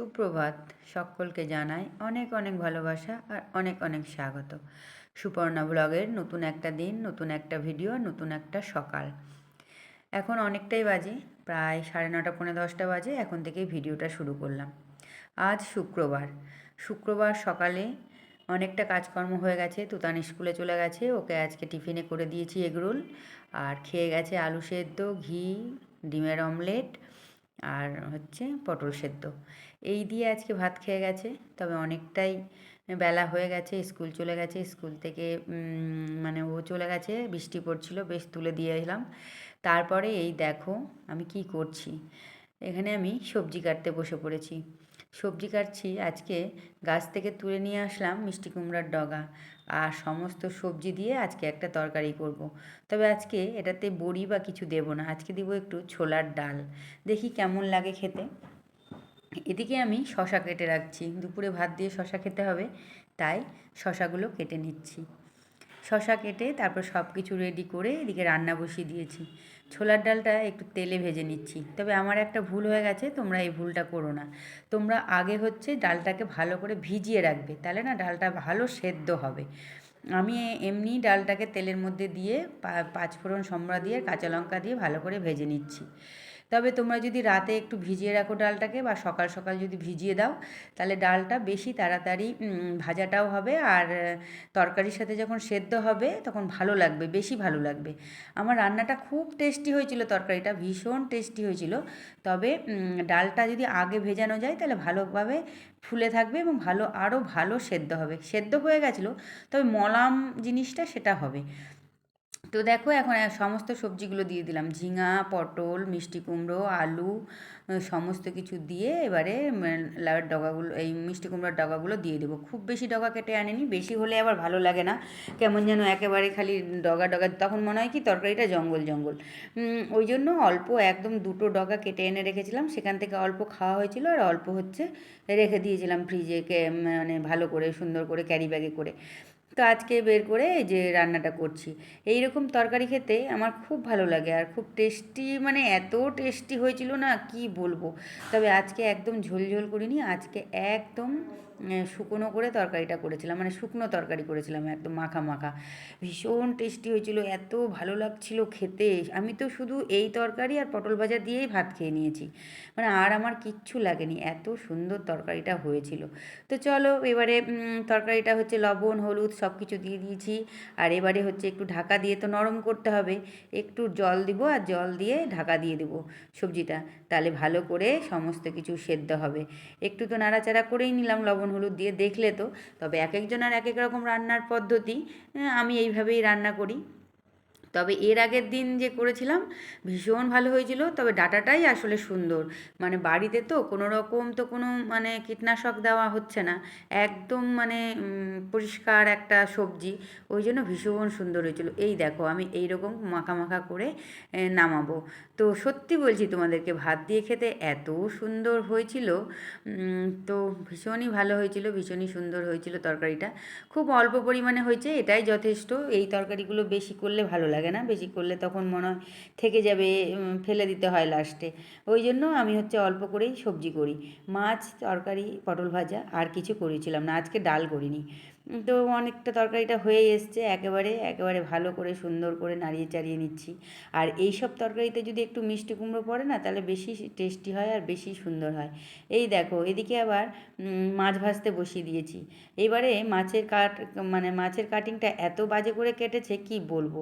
সুপ্রভাত সকলকে জানাই অনেক অনেক ভালোবাসা আর অনেক অনেক স্বাগত। সুপর্ণা ব্লগের নতুন একটা দিন, নতুন একটা ভিডিও, নতুন একটা সকাল। এখন অনেকটাই বাজে, প্রায় সাড়ে নটা, পৌনে দশটা বাজে, এখন থেকেই ভিডিওটা শুরু করলাম। আজ শুক্রবার। শুক্রবার সকালে অনেকটা কাজকর্ম হয়ে গেছে, তুতান স্কুলে চলে গেছে, ওকে আজকে টিফিনে করে দিয়েছি এগরোল আর খেয়ে গেছে আলু সেদ্ধ, ঘি, ডিমের অমলেট আর হচ্ছে পটল সেদ্ধ। এই দিয়ে আজকে ভাত খেয়ে গেছে, তবে অনেকটাই বেলা হয়ে গেছে, স্কুল চলে গেছে, স্কুল থেকে মানে ও চলে গেছে, বৃষ্টি পড়ছিল, বেশ তুলে দিয়ে এলাম। তারপরে এই দেখো আমি কি করছি। এখানে আমি সবজি কাটতে বসে পড়েছি। সবজি কাটছি, আজকে গাছ থেকে তুলে নিয়ে আসলাম মিষ্টি কুমড়ার ডগা। আর সমস্ত সবজি দিয়ে আজকে একটা তরকারি করব। তবে আজকে এটাতে বড়ি বা কিছু দেব না, আজকে দিব একটু ছোলার ডাল। দেখি কেমন লাগে খেতে। এদিকে আমি শশা কেটে রাখছি, দুপুরে ভাত দিয়ে শশা খেতে হবে, তাই শশাগুলো কেটে নিচ্ছি। শশা কেটে তারপর সব কিছু রেডি করে এদিকে রান্না বসিয়ে দিয়েছি। ছোলার ডালটা একটু তেলে ভেজে নিচ্ছি। তবে আমার একটা ভুল হয়ে গেছে, তোমরা এই ভুলটা করো না। তোমরা আগে হচ্ছে ডালটাকে ভালো করে ভিজিয়ে রাখবে, তাহলে না ডালটা ভালো সেদ্ধ হবে। আমি এমনি ডালটাকে তেলের মধ্যে দিয়ে পাঁচফোড়ন সম্রা দিয়ে কাঁচা লঙ্কা দিয়ে ভালো করে ভেজে নিচ্ছি। তবে তোমরা যদি রাতে একটু ভিজিয়ে রাখো ডালটাকে বা সকাল সকাল যদি ভিজিয়ে দাও, তাহলে ডালটা বেশি তাড়াতাড়ি ভাজাটাও হবে আর তরকারির সাথে যখন সেদ্ধ হবে তখন ভালো লাগবে, বেশি ভালো লাগবে। আমার রান্নাটা খুব টেস্টি হয়েছিল, তরকারিটা ভীষণ টেস্টি হয়েছিল। তবে ডালটা যদি আগে ভেজানো যায় তাহলে ভালোভাবে ফুলে থাকবে এবং ভালো, আরও ভালো সেদ্ধ হবে। সেদ্ধ হয়ে গেছিল, তবে মলাম জিনিসটা সেটা হবে। তো দেখো এখন সমস্ত সবজিগুলো দিয়ে দিলাম। ঝিঙা, পটল, মিষ্টি কুমড়ো, আলু সমস্ত কিছু দিয়ে এবারে লাউয়ের ডগাগুলো, এই মিষ্টি কুমড়োর ডগাগুলো দিয়ে দেবো। খুব বেশি ডগা কেটে আনেনি, বেশি হলে আবার ভালো লাগে না। কেমন যেন একেবারে খালি ডগা ডগা, তখন মনে হয় কি তরকারিটা জঙ্গল জঙ্গল। ওই জন্য অল্প একদম দুটো ডগা কেটে এনে রেখেছিলাম। সেখান থেকে অল্প খাওয়া হয়েছিল আর অল্প হচ্ছে রেখে দিয়েছিলাম ফ্রিজে মানে ভালো করে, সুন্দর করে ক্যারি ব্যাগে করে। তো আজকে বের করে এই যে রান্নাটা করছি। এই রকম তরকারি খেতে আমার খুব ভালো লাগে আর খুব টেস্টি মানে এত টেস্টি হয়েছিল না কি বলব? তবে আজকে একদম ঝোল ঝোল করিনি, আজকে একদম শুকনো করে তরকারিটা করেছিলাম মানে শুকনো তরকারি করেছিলাম, একদম মাখা মাখা। ভীষণ টেস্টি হয়েছিল, এত ভালো লাগছিল খেতে। আমি তো শুধু এই তরকারি আর পটল ভাজা দিয়েই ভাত খেয়ে নিয়েছি। মানে আর আমার কিচ্ছু লাগেনি, এত সুন্দর তরকারিটা হয়েছিল। তো চলো, এবারে তরকারিটা হচ্ছে লবণ, হলুদ সব কিছু দিয়ে দিয়েছি। আর এবারে হচ্ছে একটু ঢাকা দিয়ে তো নরম করতে হবে। একটু জল দিব আর জল দিয়ে ঢাকা দিয়ে দেবো সবজিটা। তাহলে ভালো করে সমস্ত কিছু সেদ্ধ হবে। একটু তো নাড়াচাড়া করেই নিলাম লবণ হলুদ দিয়ে দেখলে তো, তবে এক একজনের এক এক রকম রান্নার পদ্ধতি আমি এইভাবেই রান্না করি। তবে এর আগের দিন যে করেছিলাম, ভীষণ ভালো হয়েছিল। তবে ডাটাটাই আসলে সুন্দর। মানে বাড়িতে তো কোনো রকম তো কোনো মানে কীটনাশক দেওয়া হচ্ছে না। একদম মানে পরিষ্কার একটা সবজি। ওই জন্য ভীষণ সুন্দর হয়েছিল। এই দেখো, আমি এই রকম মাখা মাখা করে নামাবো। তো সত্যি বলছি তোমাদেরকে, ভাত দিয়ে খেতে এত সুন্দর হয়েছিল। তো ভীষণই ভালো হয়েছিল, ভীষণই সুন্দর হয়েছিল তরকারিটা। খুব অল্প পরিমাণে হয়েছে, এটাই যথেষ্ট। এই তরকারিগুলো বেশি করলে ভালো লাগে। লাগে না, বেশি করলে তখন মনে হয় থেকে যাবে ফেলে দিতে হয় লাস্টে ওই জন্য আমি হচ্ছে অল্প করেই সবজি করি। মাছ, তরকারি, পটল ভাজা আর কিছু করেছিলাম না, আজকে ডাল করিনি। তো অনেকটা তরকারিটা হয়ে এসছে একেবারে একেবারে ভালো করে সুন্দর করে নাড়িয়ে চাড়িয়ে নিচ্ছি। আর এই সব তরকারিতে যদি একটু মিষ্টি কুমড়ো পড়ে না, তাহলে বেশি টেস্টি হয় আর বেশি সুন্দর হয়। এই দেখো, এদিকে আবার মাছ ভাজতে বসিয়ে দিয়েছি। এবারে মাছের কাট মানে মাছের কাটিংটা এত বাজে করে কেটেছে, কি বলব?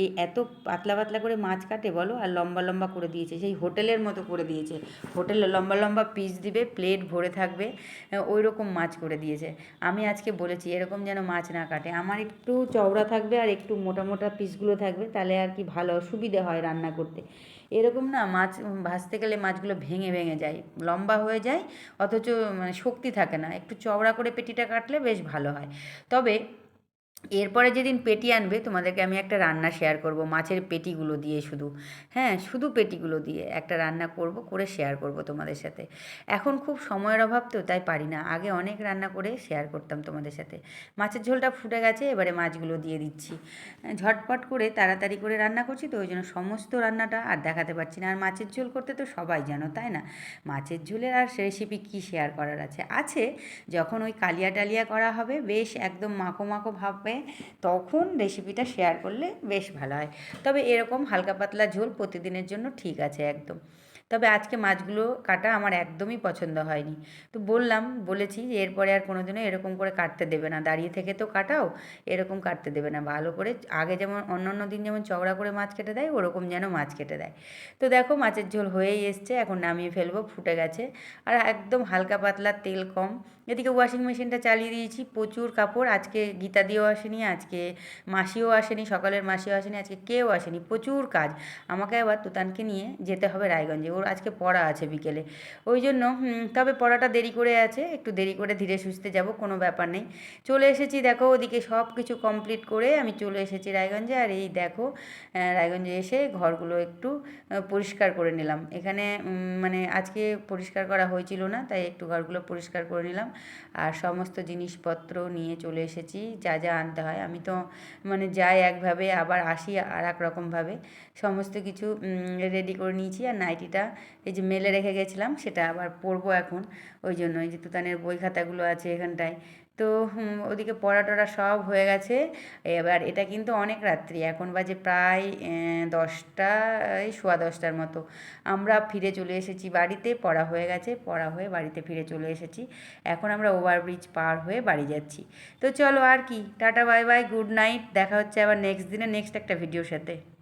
এই এত পাতলা পাতলা করে মাছ কাটে বলো, আর লম্বা লম্বা করে দিয়েছে, সেই হোটেলের মতো করে দিয়েছে। হোটেলে লম্বা লম্বা পিস দিবে, প্লেট ভরে থাকবে ওই রকম মাছ করে দিয়েছে। আমি আজকে বলেছি, এরকম এরকম যেন মাছ না কাটে। আমার একটু চওড়া থাকবে আর একটু মোটা মোটা পিসগুলো থাকবে, তাহলে আর কি ভালো সুবিধে হয় রান্না করতে। এরকম না মাছ ভাজতে গেলে মাছগুলো ভেঙে ভেঙে যায়, লম্বা হয়ে যায়, অথচ মানে শক্তি থাকে না। একটু চওড়া করে পেটিটা কাটলে বেশ ভালো হয়। তবে এরপরে যেদিন পেটি আনবে, তোমাদেরকে আমি একটা রান্না শেয়ার করব, মাছের পেটিগুলো দিয়ে শুধু। হ্যাঁ শুধু পেটিগুলো দিয়ে একটা রান্না করব, করে শেয়ার করব তোমাদের সাথে। এখন খুব সময়ের অভাব তো, তাই পারি না। আগে অনেক রান্না করে শেয়ার করতাম তোমাদের সাথে। মাছের ঝোলটা ফুটে গেছে, এবারে মাছগুলো দিয়ে দিচ্ছি। ঝটপট করে তাড়াতাড়ি করে রান্না করছি তো, ওই জন্য সমস্ত রান্নাটা আর দেখাতে পারছি না। আর মাছের ঝোল করতে তো সবাই জানো, তাই না? মাছের ঝোলের আর রেসিপি কী শেয়ার করার আছে? আছে, যখন ওই কালিয়া টালিয়া করা হবে, বেশ একদম মাখো মাখো ভাববে তখন রেসিপিটা শেয়ার করলে বেশ ভালো হয়। তবে এরকম হালকা পাতলা ঝোল প্রতিদিনের জন্য ঠিক আছে একদম। তবে আজকে মাছগুলো কাটা আমার একদমই পছন্দ হয়নি। তো বললাম, বলেছি যে এরপরে আর কোনো দিনও এরকম করে কাটতে দেবে না। দাঁড়িয়ে থেকে তো কাটাও, এরকম কাটতে দেবে না। ভালো করে আগে যেমন অন্য অন্য দিন যেমন চওড়া করে মাছ কেটে দেয়, ওরকম যেন মাছ কেটে দেয়। তো দেখো মাছের ঝোল হয়েই এসছে, এখন নামিয়ে ফেলব, ফুটে গেছে। আর একদম হালকা পাতলা তেল কম। এদিকে ওয়াশিং মেশিনটা চালিয়ে দিয়েছি, প্রচুর কাপড়। আজকে গীতা দিয়েও আসেনি, আজকে মাসিও আসেনি, সকালের মাসিও আসেনি, আজকে কেউ আসেনি। প্রচুর কাজ। আমাকে আবার তুতানকে নিয়ে যেতে হবে রায়গঞ্জে। ওর আজকে পড়া আছে বিকেলে। ওই জন্য তবে পড়াটা দেরি করে আছে, একটু দেরি করে ধীরে সুস্থে যাব, কোনো ব্যাপার নেই। চলে এসেছি, দেখো, ওদিকে সব কিছু কমপ্লিট করে আমি চলে এসেছি রায়গঞ্জে, আর এই দেখো রায়গঞ্জে এসে ঘরগুলো একটু পরিষ্কার করে নিলাম। এখানে মানে আজকে পরিষ্কার করা হয়েছিল না, তাই একটু ঘরগুলো পরিষ্কার করে নিলাম। আর সমস্ত জিনিসপত্র নিয়ে চলে এসেছি, যা যা আনতে হয়। আমি তো মানে যাই একভাবে, আবার আসি আর এক রকমভাবে। সমস্ত কিছু রেডি করে নিয়েছি, আর নাইটিটা এই যে মেলে রেখে গেছিলাম, সেটা আবার পড়ব এখন। ওই জন্য এই যে তুতানের বই খাতাগুলো আছে এখানটায়। তো ওদিকে পড়া টড়া সব হয়ে গেছে। এবার এটা কিন্তু অনেক রাত্রি। এখন বাজে প্রায় দশটা, এই সোয়া দশটার মতো। আমরা ফিরে চলে এসেছি বাড়িতে, পড়া হয়ে গেছে, পড়া হয়ে বাড়িতে ফিরে চলে এসেছি। এখন আমরা ওভারব্রিজ পার হয়ে বাড়ি যাচ্ছি। তো চলো আর কি। Tata, bye bye, good night. দেখা হচ্ছে আবার নেক্সট দিনে, নেক্সট একটা ভিডিওর সাথে।